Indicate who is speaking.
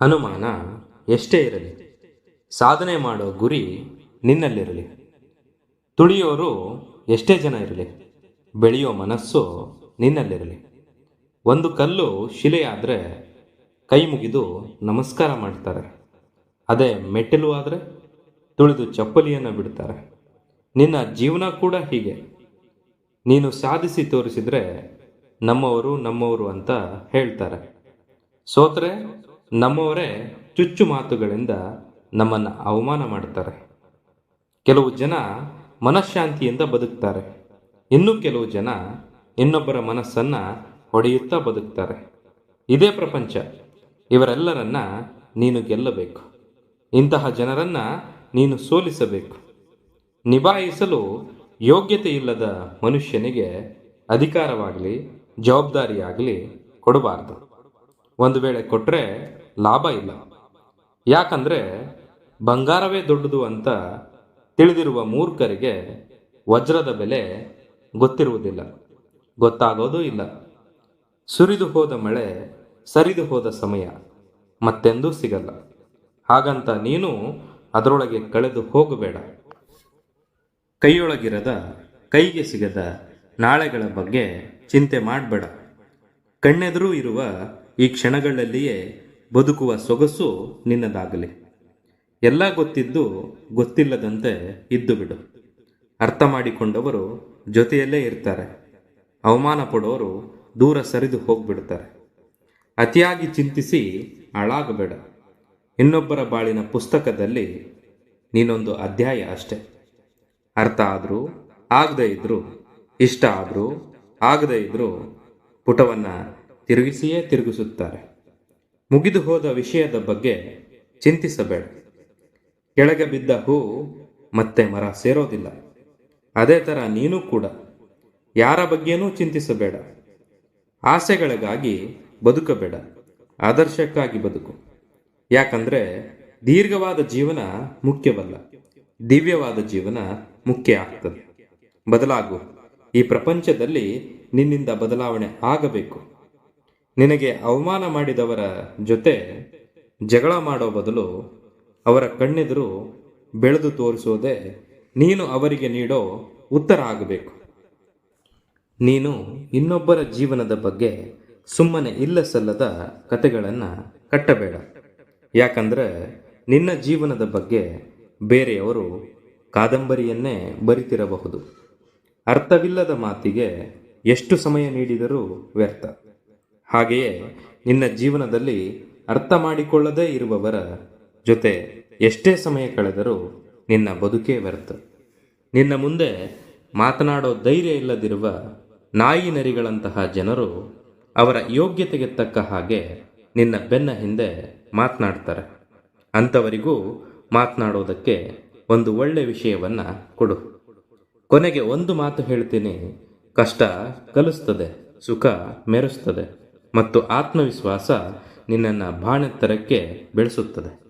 Speaker 1: ಅನುಮಾನ ಎಷ್ಟೇ ಇರಲಿ, ಸಾಧನೆ ಮಾಡೋ ಗುರಿ ನಿನ್ನಲ್ಲಿರಲಿ. ತುಳಿಯೋರು ಎಷ್ಟೇ ಜನ ಇರಲಿ, ಬೆಳೆಯೋ ಮನಸ್ಸು ನಿನ್ನಲ್ಲಿರಲಿ. ಒಂದು ಕಲ್ಲು ಶಿಲೆಯಾದರೆ ಕೈ ಮುಗಿದು ನಮಸ್ಕಾರ ಮಾಡ್ತಾರೆ. ಅದೇ ಮೆಟ್ಟಿಲು ಆದರೆ ತುಳಿದು ಚಪ್ಪಲಿಯನ್ನು ಬಿಡ್ತಾರೆ. ನಿನ್ನ ಜೀವನ ಕೂಡ ಹೀಗೆ. ನೀನು ಸಾಧಿಸಿ ತೋರಿಸಿದರೆ ನಮ್ಮವರು ನಮ್ಮವರು ಅಂತ ಹೇಳ್ತಾರೆ. ಸೋತ್ರೆ ನಮ್ಮವರೇ ಚುಚ್ಚು ಮಾತುಗಳಿಂದ ನಮ್ಮನ್ನು ಅವಮಾನ ಮಾಡ್ತಾರೆ ಕೆಲವು ಜನ ಮನಃಶಾಂತಿಯಿಂದ ಬದುಕ್ತಾರೆ. ಇನ್ನು ಕೆಲವು ಜನ ಇನ್ನೊಬ್ಬರ ಮನಸ್ಸನ್ನು ಹೊಡೆಯುತ್ತಾ ಬದುಕ್ತಾರೆ. ಇದೇ ಪ್ರಪಂಚ. ಇವರೆಲ್ಲರನ್ನ ನೀನು ಗೆಲ್ಲಬೇಕು. ಇಂತಹ ಜನರನ್ನ ನೀನು ಸೋಲಿಸಬೇಕು. ನಿಭಾಯಿಸಲು ಯೋಗ್ಯತೆ ಇಲ್ಲದ ಮನುಷ್ಯನಿಗೆ ಅಧಿಕಾರವಾಗಲಿ, ಜವಾಬ್ದಾರಿಯಾಗಲಿ ಕೊಡಬಾರ್ದು. ಒಂದು ವೇಳೆ ಕೊಟ್ಟರೆ ಲಾಭ ಇಲ್ಲ. ಯಾಕಂದರೆ ಬಂಗಾರವೇ ದೊಡ್ಡದು ಅಂತ ತಿಳಿದಿರುವ ಮೂರ್ಖರಿಗೆ ವಜ್ರದ ಬೆಲೆ ಗೊತ್ತಿರುವುದಿಲ್ಲ. ಗೊತ್ತಾಗೋದೂ ಇಲ್ಲ. ಸುರಿದು ಹೋದ ಮಳೆ ಸರಿದು ಹೋದ ಸಮಯ ಮತ್ತೆಂದೂ ಸಿಗಲ್ಲ. ಹಾಗಂತ ನೀನು ಅದರೊಳಗೆ ಕಳೆದು ಹೋಗಬೇಡ. ಕೈಯೊಳಗಿರದ ಕೈಗೆ ಸಿಗದ ನಾಳೆಗಳ ಬಗ್ಗೆ ಚಿಂತೆ ಮಾಡಬೇಡ. ಕಣ್ಣೆದುರು ಇರುವ ಈ ಕ್ಷಣಗಳಲ್ಲಿಯೇ ಬದುಕುವ ಸೊಗಸು ನಿನ್ನದಾಗಲಿ. ಎಲ್ಲ ಗೊತ್ತಿದ್ದು ಗೊತ್ತಿಲ್ಲದಂತೆ ಇದ್ದು ಬಿಡು. ಅರ್ಥ ಮಾಡಿಕೊಂಡವರು ಜೊತೆಯಲ್ಲೇ ಇರ್ತಾರೆ. ಅವಮಾನ ಪಡೋರು ದೂರ ಸರಿದು ಹೋಗ್ಬಿಡ್ತಾರೆ. ಅತಿಯಾಗಿ ಚಿಂತಿಸಿ ಹಾಳಾಗಬೇಡ. ಇನ್ನೊಬ್ಬರ ಬಾಳಿನ ಪುಸ್ತಕದಲ್ಲಿ ನೀನೊಂದು ಅಧ್ಯಾಯ ಅಷ್ಟೆ. ಅರ್ಥ ಆದರೂ, ಆಗದೇ ಇದ್ದರೂ ಇಷ್ಟ ಆದರೂ, ಆಗದೇ ಇದ್ದರೂ ಪುಟವನ್ನು ತಿರುಗಿಸಿಯೇ ತಿರುಗಿಸುತ್ತಾರೆ. ಮುಗಿದು ಹೋದ ವಿಷಯದ ಬಗ್ಗೆ ಚಿಂತಿಸಬೇಡ. ಕೆಳಗೆ ಬಿದ್ದ ಹೂ ಮತ್ತೆ ಮರ ಸೇರೋದಿಲ್ಲ. ಅದೇ ಥರ ನೀನು ಕೂಡ. ಯಾರ ಬಗ್ಗೆನೂ ಚಿಂತಿಸಬೇಡ. ಆಸೆಗಳಿಗಾಗಿ ಬದುಕಬೇಡ. ಆದರ್ಶಕ್ಕಾಗಿ ಬದುಕು. ಯಾಕಂದ್ರೆ ದೀರ್ಘವಾದ ಜೀವನ ಮುಖ್ಯವಲ್ಲ. ದಿವ್ಯವಾದ ಜೀವನ ಮುಖ್ಯ ಆಗ್ತದೆ. ಬದಲಾಗು. ಈ ಪ್ರಪಂಚದಲ್ಲಿ ನಿನ್ನಿಂದ ಬದಲಾವಣೆ ಆಗಬೇಕು. ನಿನಗೆ ಅವಮಾನ ಮಾಡಿದವರ ಜೊತೆ ಜಗಳ ಮಾಡೋ ಬದಲು ಅವರ ಕಣ್ಣೆದುರು ಬೆಳೆದು ತೋರಿಸೋದೇ ನೀನು ಅವರಿಗೆ ನೀಡೋ ಉತ್ತರ ಆಗಬೇಕು. ನೀನು ಇನ್ನೊಬ್ಬರ ಜೀವನದ ಬಗ್ಗೆ ಸುಮ್ಮನೆ ಇಲ್ಲ ಸಲ್ಲದ ಕತೆಗಳನ್ನು ಕಟ್ಟಬೇಡ. ಯಾಕಂದರೆ ನಿನ್ನ ಜೀವನದ ಬಗ್ಗೆ ಬೇರೆಯವರು ಕಾದಂಬರಿಯನ್ನೇ ಬರಿತಿರಬಹುದು. ಅರ್ಥವಿಲ್ಲದ ಮಾತಿಗೆ ಎಷ್ಟು ಸಮಯ ನೀಡಿದರೂ ವ್ಯರ್ಥ. ಹಾಗೆಯೇ ನಿನ್ನ ಜೀವನದಲ್ಲಿ ಅರ್ಥ ಮಾಡಿಕೊಳ್ಳದೇ ಇರುವವರ ಜೊತೆ ಎಷ್ಟೇ ಸಮಯ ಕಳೆದರೂ ನಿನ್ನ ಬದುಕೇ ವ್ಯರ್ಥ. ನಿನ್ನ ಮುಂದೆ ಮಾತನಾಡೋ ಧೈರ್ಯ ಇಲ್ಲದಿರುವ ನಾಯಿ ನರಿಗಳಂತಹ ಜನರು ಅವರ ಯೋಗ್ಯತೆಗೆ ತಕ್ಕ ಹಾಗೆ ನಿನ್ನ ಬೆನ್ನ ಹಿಂದೆ ಮಾತನಾಡ್ತಾರೆ. ಅಂಥವರಿಗೂ ಮಾತನಾಡೋದಕ್ಕೆ ಒಂದು ಒಳ್ಳೆ ವಿಷಯವನ್ನು ಕೊಡು. ಕೊನೆಗೆ ಒಂದು ಮಾತು ಹೇಳ್ತೀನಿ. ಕಷ್ಟ ಕಲಿಸ್ತದೆ, ಸುಖ ಮೆರೆಸ್ತದೆ. ಮತ್ತು ಆತ್ಮವಿಶ್ವಾಸ ನಿನ್ನನ್ನು ಬಾಣೆತ್ತರಕ್ಕೆ ಬೆಳೆಸುತ್ತದೆ.